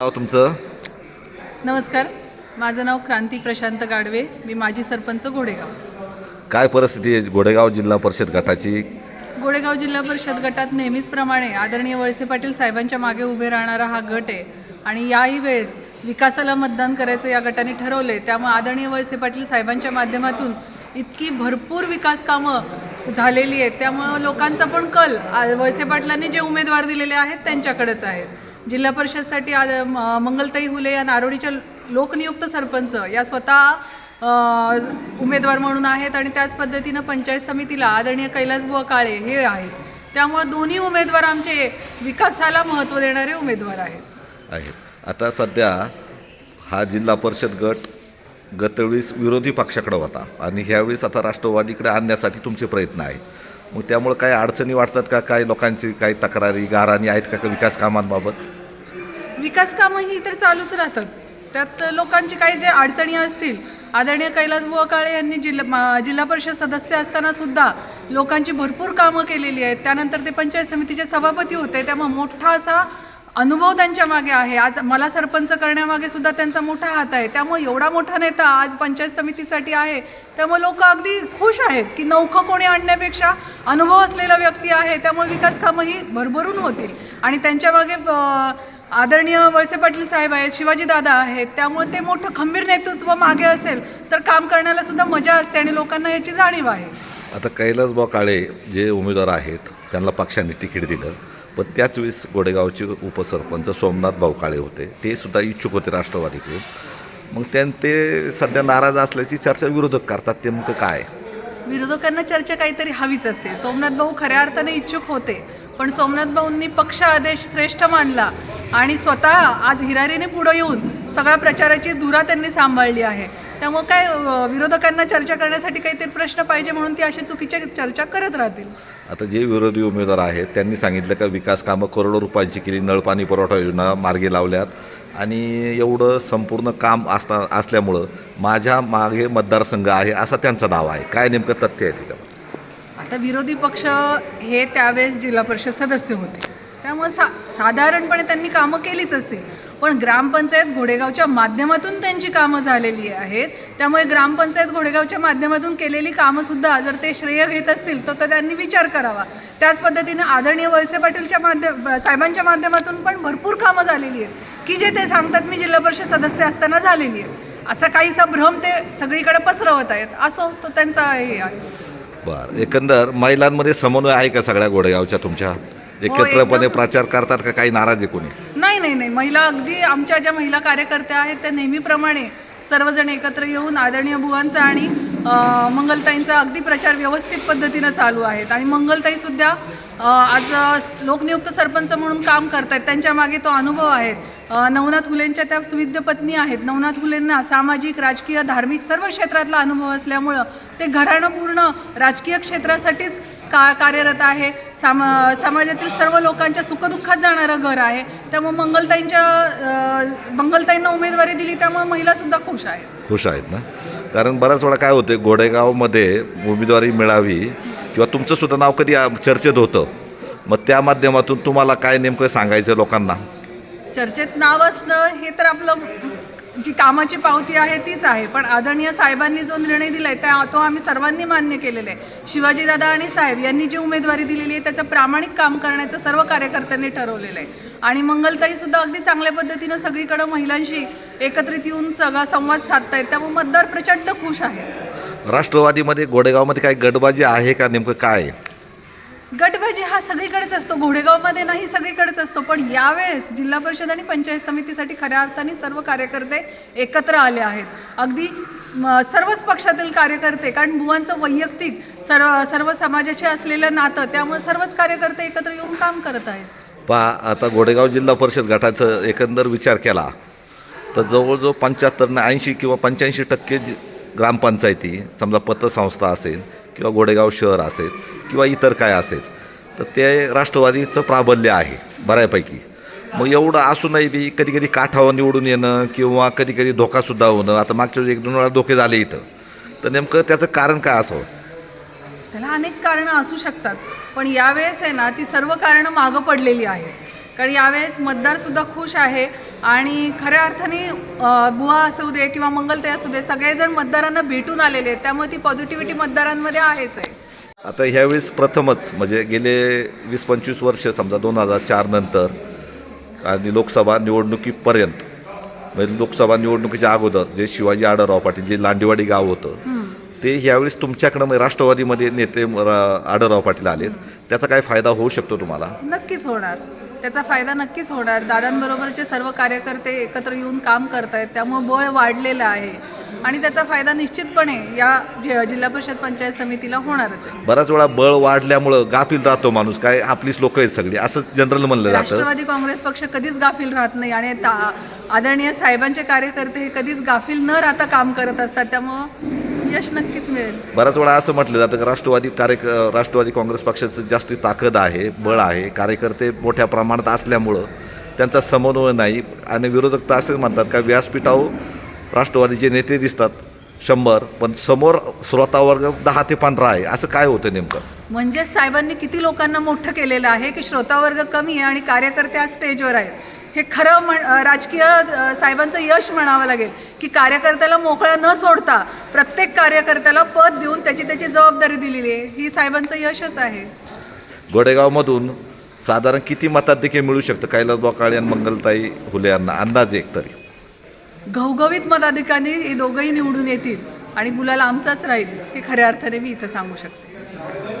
नाव तुमचं? नमस्कार. माझं नाव क्रांती प्रशांत गाडवे. मी माजी सरपंच घोडेगाव. काय परिस्थिती आहे गोडेगाव जिल्हा परिषद गटाची? गोडेगाव जिल्हा परिषद गटात नेहमीचप्रमाणे आदरणीय वळसे पाटील साहेबांच्या मागे उभे राहणारा हा गट आहे आणि याही वेळेस विकासाला मतदान करायचं या गटाने ठरवले त्यामुळे आदरणीय वळसे पाटील साहेबांच्या माध्यमातून इतकी भरपूर विकास कामं झालेली आहेत. त्यामुळं लोकांचा पण कल आ- वळसे पाटलांनी जे उमेदवार दिलेले आहेत त्यांच्याकडेच आहे जिल्हा परिषदसाठी आज म- मंगलताई हुले या नारोडीच्या लोकनियुक्त सरपंच या स्वतः उमेदवार म्हणून आहेत आणि त्याच पद्धतीनं पंचायत समितीला आदरणीय कैलासबुवा काळे हे आहेत. त्यामुळं दोन्ही उमेदवार आमचे विकासाला महत्त्व देणारे उमेदवार आहेत. आहेत. आता सध्या हा जिल्हा परिषद गट गतवेळीस विरोधी पक्षाकडे होता आणि ह्यावेळेस आता राष्ट्रवादीकडे आणण्यासाठी तुमचे प्रयत्न आहे मग त्यामुळे काही अडचणी वाटतात का? काही लोकांची काही तक्रारी गाराणी आहेत का? विकास कामांबाबत? विकास कामं ही तर चालूच राहतात. त्यात लोकांची काही जे अडचणी असतील आदरणीय कैलास बुवा काळे यांनी जिल्हा मा- जिल्हा परिषद सदस्य असताना सुद्धा लोकांची भरपूर कामं केलेली आहेत. त्यानंतर ते पंचायत समितीचे सभापती होते. त्यामुळे मोठा असा अनुभव त्यांच्या मागे आहे. आज मला सरपंच करण्यामागे सुद्धा त्यांचा मोठा हात आहे. त्यामुळे एवढा मोठा नेता आज पंचायत समितीसाठी आहे. त्यामुळे लोक अगदी खुश आहेत की नौखं कोणी आणण्यापेक्षा अनुभव असलेला व्यक्ती आहे. त्यामुळे विकास कामं ही भरभरून होतील. आणि त्यांच्या मागे आदरणीय वळसे पाटील साहेब आहेत शिवाजी दादा आहेत त्यामुळे ते मोठं खंबीर नेतृत्व मागे असेल तर काम करण्याला सुद्धा मजा असते आणि लोकांना याची जाणीव आहे. आता कैलासबा काळे जे उमेदवार आहेत त्यांना पक्षाने तिकीट दिलं पण त्याच वेळेस गोडेगावचे उपसरपंच सोमनाथ भाऊ काळे होते ते सुद्धा इच्छुक होते राष्ट्रवादीकडून. मग त्यां ते सध्या नाराज असल्याची चर्चा विरोधक करतात ते नेमकं काय? विरोधकांना चर्चा काहीतरी हवीच असते. सोमनाथ भाऊ खऱ्या अर्थाने इच्छुक होते पण सोमनाथ भाऊंनी पक्ष आदेश श्रेष्ठ मानला आणि स्वतः आज हिरारीने पुढं येऊन सगळ्या प्रचाराची धुरा त्यांनी सांभाळली आहे. त्यामुळे काय विरोधकांना चर्चा करण्यासाठी काहीतरी प्रश्न पाहिजे म्हणून ती अशी चुकीच्या चर्चा करत राहतील. आता जे विरोधी उमेदवार आहेत त्यांनी सांगितलं का विकास कामं करोडो रुपयांची केली नळपाणी पुरवठा योजना मार्गी लावल्यात. आणि एवढं संपूर्ण काम असता असल्यामुळं माझ्या मागे मतदारसंघ आहे असा त्यांचा दावा आहे. काय नेमकं तथ्य आहे तिथं? आता विरोधी पक्ष हे त्यावेळेस जिल्हा परिषद सदस्य होते. त्यामुळे सा साधारणपणे त्यांनी कामं केलीच असतील. पण ग्रामपंचायत घोडेगावच्या माध्यमातून त्यांची कामं झालेली आहेत. त्यामुळे ग्रामपंचायत घोडेगावच्या माध्यमातून केलेली कामंसुद्धा जर ते श्रेय घेत असतील तर त्यांनी विचार करावा. त्याच पद्धतीने आदरणीय वळसे पाटीलच्या माध्यम साहेबांच्या माध्यमातून पण भरपूर कामं झालेली आहेत. की जे ते सांगतात मी जिल्हा परिषद सदस्य असताना झालेली आहेत. असा काहीसा भ्रम ते सगळीकडे पसरवत आहेत. असो तो त्यांचा हे आहे. बरं. एकंदर महिलांमध्ये समन्वय आहे का सगळ्या गोडेगावच्या तुमच्या? एकत्रपणे प्रचार करतात का काही नाराज आहे कोणी? नाही नाही नाही. महिला अगदी आमच्या ज्या महिला कार्यकर्त्या आहेत त्या नेहमीप्रमाणे सर्वजण एकत्र येऊन आदरणीय बुवांचा आणि अ, मंगलताईंचा अगदी प्रचार व्यवस्थित पद्धतीनं चालू आहेत. आणि मंगलताईसुद्धा अ, आज अ, लोकनियुक्त सरपंच म्हणून काम करतायत. त्यांच्या मागे तो अनुभव आहे. नवनाथ हुलेंच्या त्या सुविद्य पत्नी आहेत. नवनाथ हुलेंना सामाजिक राजकीय धार्मिक सर्व क्षेत्रातला अनुभव असल्यामुळं ते घराणं पूर्ण राजकीय क्षेत्रासाठीच का कार्यरत आहे. सामा समाजातील सर्व लोकांच्या सुखदुःखात जाणारं घर आहे. त्यामुळे मंगलताईंच्या मंगलताईंना उमेदवारी दिली त्यामुळे महिलासुद्धा खुश आहेत. खुश आहेत ना? कारण बराच वेळा काय होते गोडेगावमध्ये उमेदवारी मिळावी किंवा तुमचंसुद्धा नाव कधी चर्चेत होतं मग त्या माध्यमातून तुम्हाला काय नेमकं सांगायचं लोकांना? चर्चेत नाव असणं हे तर आपलं जी कामाची पावती आहे तीच आहे. पण आदरणीय साहेबांनी जो निर्णय दिला आहे त्या तो आम्ही सर्वांनी मान्य केलेला आहे शिवाजीदादा आणि साहेब यांनी जी उमेदवारी दिलेली आहे त्याचं प्रामाणिक काम करण्याचं सर्व कार्यकर्त्यांनी ठरवलेलं आहे आणि मंगलताईसुद्धा अगदी चांगल्या पद्धतीनं सगळीकडं महिलांशी एकत्रित येऊन सगळा संवाद साधतायत. त्यामुळे मतदार प्रचंड खुश आहेत. राष्ट्रवादीमध्ये गोडेगावमध्ये काही गटबाजी आहे का नेमकं काय? आहे? गटबाजी हा सगळीकडेच असतो. घोडेगावमध्ये नाही सगळीकडेच असतो. पण यावेळेस जिल्हा परिषद आणि पंचायत समितीसाठी खऱ्या अर्थाने सर्व कार्यकर्ते एकत्र आले आहेत. अगदी सर्वच पक्षातील कार्यकर्ते कारण बुवांचं वैयक्तिक सर्व सर्व समाजाशी असलेलं नातं त्यामुळे सर्वच कार्यकर्ते एकत्र येऊन काम करत आहेत. पहा आता घोडेगाव जिल्हा परिषद गटाचं एकंदर विचार केला तर जवळजवळ पंच्याहत्तर ऐंशी किंवा पंच्याऐंशी टक्के ग्रामपंचायती समजा पतसंस्था असेल किंवा गोडेगाव शहर असेल किंवा इतर काय असेल तर ते राष्ट्रवादीचं प्राबल्य आहे बऱ्यापैकी. मग एवढं असूनही बी कधी कधी काठावर निवडून येणं किंवा कधी कधी धोकासुद्धा होणं आता मागच्या वेळी एक दोन वेळा धोके झाले इथं. तर नेमकं त्याचं कारण काय असावं? त्याला अनेक कारणं असू शकतात पण यावेळेस आहे ना ती सर्व कारणं मागं पडलेली आहेत. कारण यावेळेस मतदारसुद्धा खुश आहे आणि खऱ्या अर्थाने बुवा असू दे किंवा मंगलताई असू दे सगळेजण मतदारांना भेटून आलेले आहेत. त्यामुळे ती पॉझिटिव्हिटी मतदारांमध्ये आहेच आहे. आता ह्यावेळेस प्रथमच म्हणजे गेले वीस पंचवीस वर्ष समजा दोन हजार चार नंतर आणि लोकसभा निवडणुकीपर्यंत म्हणजे लोकसभा निवडणुकीच्या अगोदर जे शिवाजी आढळराव पाटील जे लांडीवाडी गाव होतं ते ह्यावेळेस तुमच्याकडं म्हणजे राष्ट्रवादीमध्ये नेते आढळराव पाटील आलेत. त्याचा काय फायदा होऊ शकतो तुम्हाला? नक्कीच होणार. त्याचा फायदा नक्कीच होणार. दादांबरोबरचे सर्व कार्यकर्ते एकत्र येऊन काम करतायत त्यामुळे बळ वाढलेलं आहे. आणि त्याचा फायदा निश्चितपणे या जिल्हा परिषद पंचायत समितीला होणारच आहे. बऱ्याच वेळा बळ वाढल्यामुळं गाफील राहतो माणूस. काय आपलीच लोक आहेत सगळी. असं जनरल म्हणलं जातं. राष्ट्रवादी काँग्रेस पक्ष कधीच गाफील राहत नाही आणि आदरणीय साहेबांचे कार्यकर्ते हे कधीच गाफील न राहता काम करत असतात. त्यामुळं यश नक्कीच मिळेल. बऱ्याच वेळा असं म्हटलं जातं की राष्ट्रवादी कार्य राष्ट्रवादी काँग्रेस पक्षाचं जास्ती ताकद आहे बळ आहे कार्यकर्ते मोठ्या प्रमाणात असल्यामुळं त्यांचा समन्वय नाही आणि विरोधक तर असेच म्हणतात का व्यासपीठावर राष्ट्रवादीचे नेते दिसतात शंभर पण समोर श्रोतावर्ग दहा ते पंधरा आहे. असं काय होतं नेमकं? म्हणजेच साहेबांनी किती लोकांना मोठं केलेलं आहे की श्रोतावर्ग कमी आहे आणि कार्यकर्ते आज स्टेजवर आहेत. हे खरं म्हण राजकीय साहेबांचं यश म्हणावं लागेल की कार्यकर्त्याला मोकळा न सोडता प्रत्येक कार्यकर्त्याला पद देऊन त्याची त्याची जबाबदारी दिलेली आहे. ही साहेबांचं यशच आहे. गोडेगावमधून साधारण किती देखील मिळू शकतं? कैलास बोकाळे आणि मंगलताई हुले यांना अंदाजे एक तरी. घवघवीत मताधिकारी हे दोघंही निवडून येतील आणि गुलाल आमचाच राहील हे खऱ्या अर्थाने मी इथं सांगू शकते.